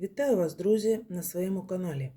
Вітаю вас, друзі, на своєму каналі.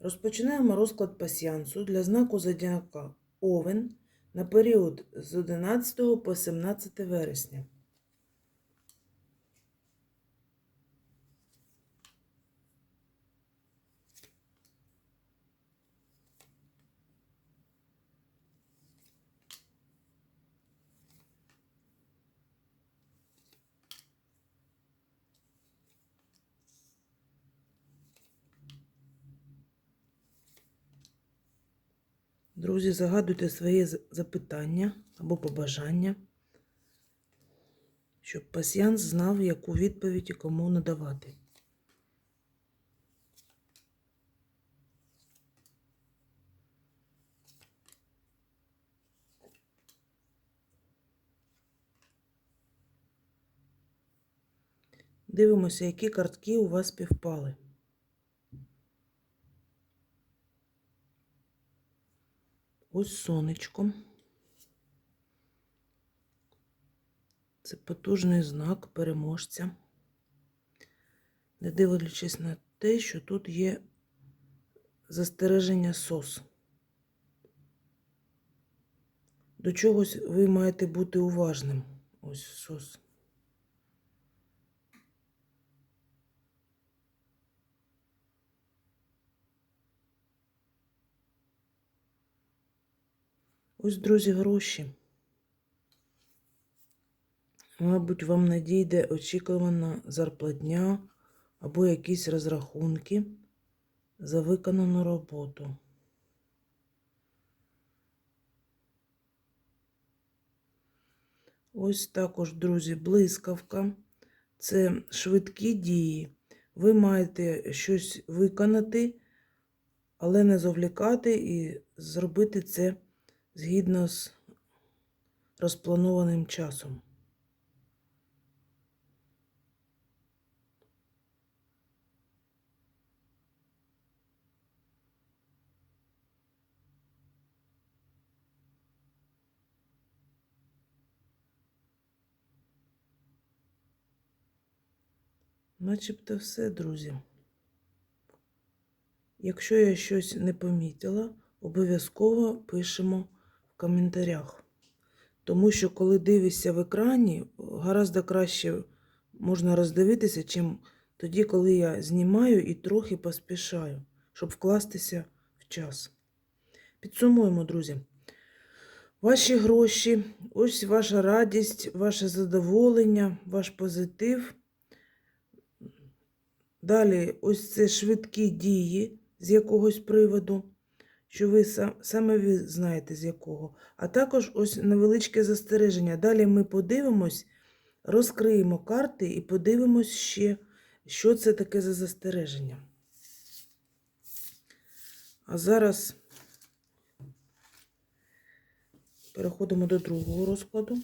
Розпочинаємо розклад пасіянсу для знаку Зодіака Овен на період з 11 по 17 вересня. Друзі, загадуйте свої запитання або побажання, щоб пасіянс знав, яку відповідь і кому надавати. Дивимося, які картки у вас співпали. Ось сонечко. Це потужний знак переможця. Не дивлячись на те, що тут є застереження сос. До чогось ви маєте бути уважним. Ось сос. Ось, друзі, гроші. Мабуть, вам надійде очікувана зарплатня або якісь розрахунки за виконану роботу. Ось також, друзі, блискавка. Це швидкі дії. Ви маєте щось виконати, але не завлікати і зробити це згідно з розпланованим часом. Начебто все, друзі. Якщо я щось не помітила, обов'язково пишемо коментарях. Тому що, коли дивишся в екрані, гораздо краще можна роздивитися, чим тоді, коли я знімаю і трохи поспішаю, щоб вкластися в час. Підсумуємо, друзі. Ваші гроші, ось ваша радість, ваше задоволення, ваш позитив. Далі, ось це швидкі дії з якогось приводу, що ви сам, саме ви знаєте з якого. А також ось невеличке застереження. Далі ми подивимось, розкриємо карти і подивимось ще, що це таке за застереження. А зараз переходимо до другого розкладу.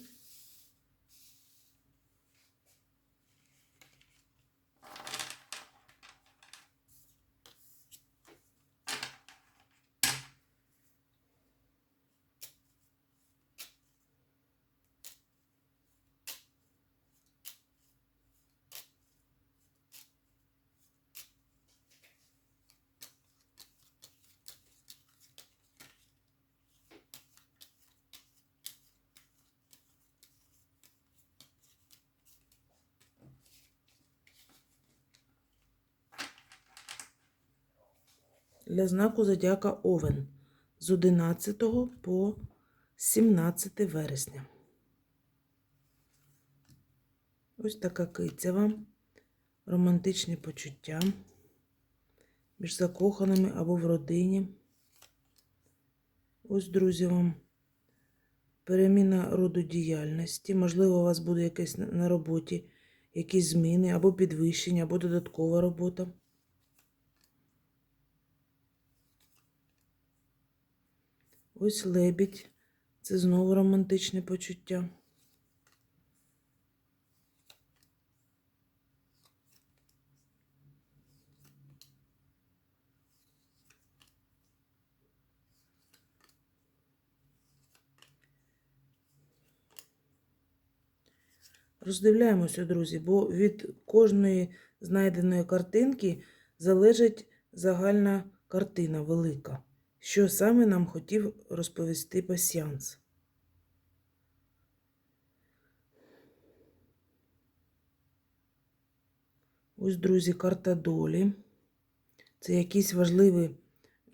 Для знаку Зодіака Овен з 11 по 17 вересня. Ось така киця вам. Романтичні почуття між закоханими або в родині. Ось, друзі, вам переміна роду діяльності. Можливо, у вас буде якесь на- роботі якісь зміни, або підвищення, або додаткова робота. Ось лебідь. Це знову романтичне почуття. Роздивляємося, друзі, бо від кожної знайденої картинки залежить загальна картина велика. Що саме нам хотів розповісти пасіанс? Ось, друзі, карта долі. Це якісь важливі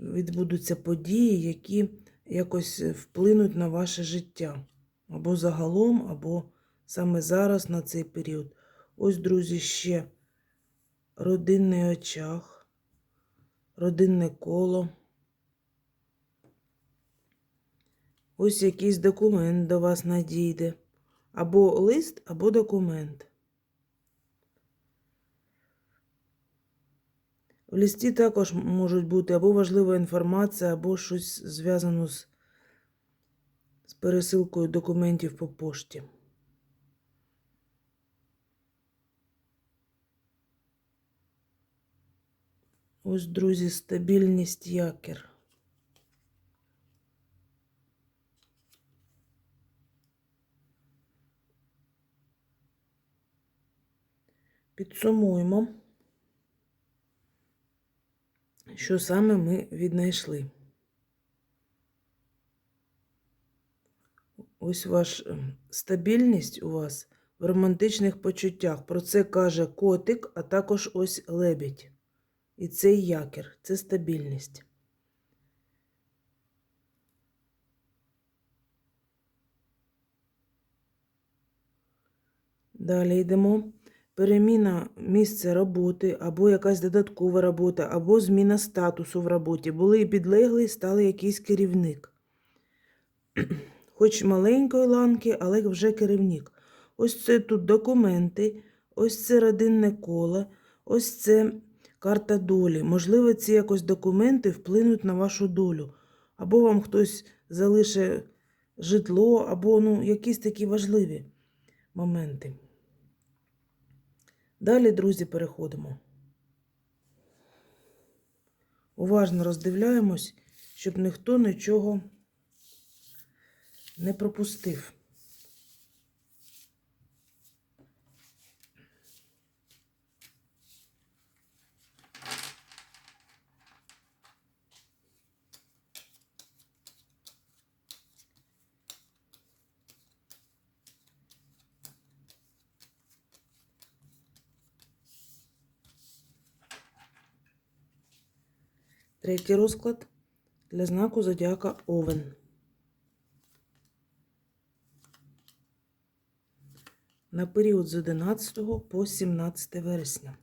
відбудуться події, які якось вплинуть на ваше життя. Або загалом, або саме зараз на цей період. Ось, друзі, ще родинний очаг, родинне коло. Ось якийсь документ до вас надійде. Або лист, або документ. В листі також можуть бути або важлива інформація, або щось зв'язано з, з пересилкою документів по пошті. Ось, друзі, стабільність якір. Підсумуємо, що саме ми віднайшли. Ось ваш ем, стабільність у вас в романтичних почуттях. Про це каже котик, а також ось лебідь. І цей якір це стабільність. Далі йдемо. Переміна місця роботи, або якась додаткова робота, або зміна статусу в роботі. Були і підлеглий, стали якийсь керівник. Хоч маленької ланки, але вже керівник. Ось це тут документи, ось це родинне коло, ось це карта долі. Можливо, ці якось документи вплинуть на вашу долю. Або вам хтось залишить житло, або ну, якісь такі важливі моменти. Далі, друзі, переходимо. Уважно роздивляємось, щоб ніхто нічого не пропустив. Третій розклад для знаку зодіака Овен. На період з 11 по 17 вересня.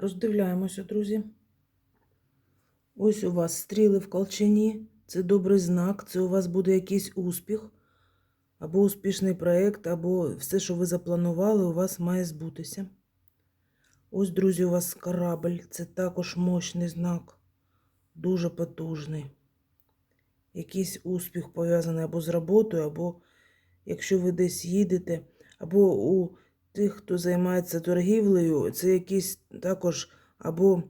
Роздивляємося, друзі. Ось у вас стріли в колчані. Це добрий знак, це у вас буде якийсь успіх, або успішний проєкт, або все, що ви запланували, у вас має збутися. Ось, друзі, у вас корабль, це також мощний знак, дуже потужний. Якийсь успіх пов'язаний або з роботою, або якщо ви десь їдете, або у тих, хто займається торгівлею, це якісь також або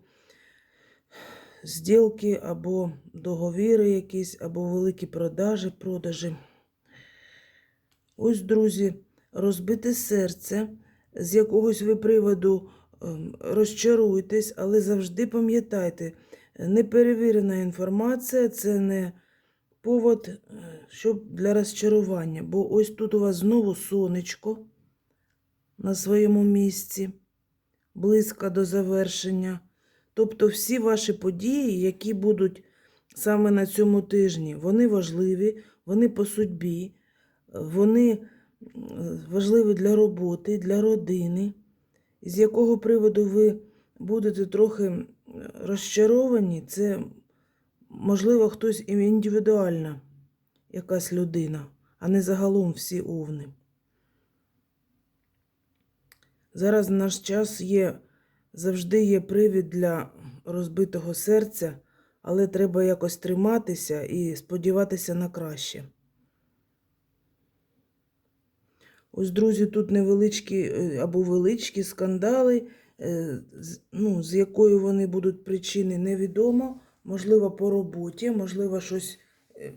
зділки, або договіри якісь, або великі продажі, продажі. Ось, друзі, розбите серце, з якогось ви приводу ем, розчаруйтесь, але завжди пам'ятайте, неперевірена інформація це не повод е, щоб для розчарування. Бо ось тут у вас знову сонечко на своєму місці, близько до завершення. Тобто всі ваші події, які будуть саме на цьому тижні, вони важливі, вони по судьбі, вони важливі для роботи, для родини, з якого приводу ви будете трохи розчаровані, це, можливо, хтось індивідуальна якась людина, а не загалом всі овни. Зараз в наш час є завжди є привід для розбитого серця, але треба якось триматися і сподіватися на краще. Ось, друзі, тут невеличкі е, або величкі скандали, е, ну, з якої вони будуть причини, невідомо. Можливо, по роботі, можливо, щось. е,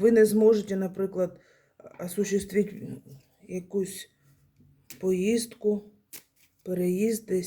Ви не зможете, наприклад, осуществити якусь поїздку, переїзд.